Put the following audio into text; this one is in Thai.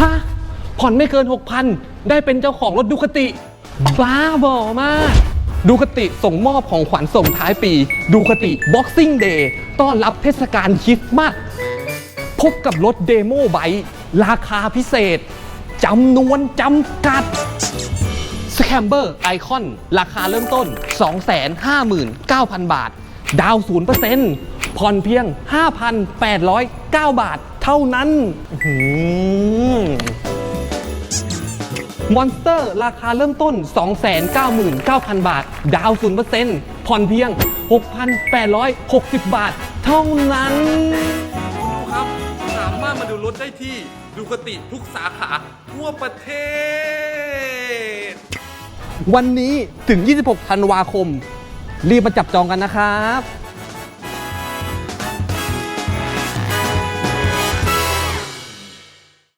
ฮะ ผ่อนไม่เกิน 6,000 ได้เป็นเจ้าของรถดูคติบ้าบอมาก ดูคติส่งมอบของขวัญส่งท้ายปี ดูคติ Boxing Day ต้อนรับเทศกาลคริสต์มาสพบกับรถเดโมไบค์ราคาพิเศษจำนวนจำกัดสแคมเบอร์ไอคอนราคาเริ่มต้น 259,000 บาท ดาว 0%ผ่อนเพียง 5,809 บาทเท่านั้น มอนสเตอร์ราคาเริ่มต้น 299,000 บาท ดาว0%ผ่อนเพียง 6,860 บาท เท่านั้นครับ สามารถมาดูรถได้ที่ดูคติทุกสาขาทั่วประเทศ วันนี้ถึง 26 ธันวาคม รีบมาจับจองกันนะครับ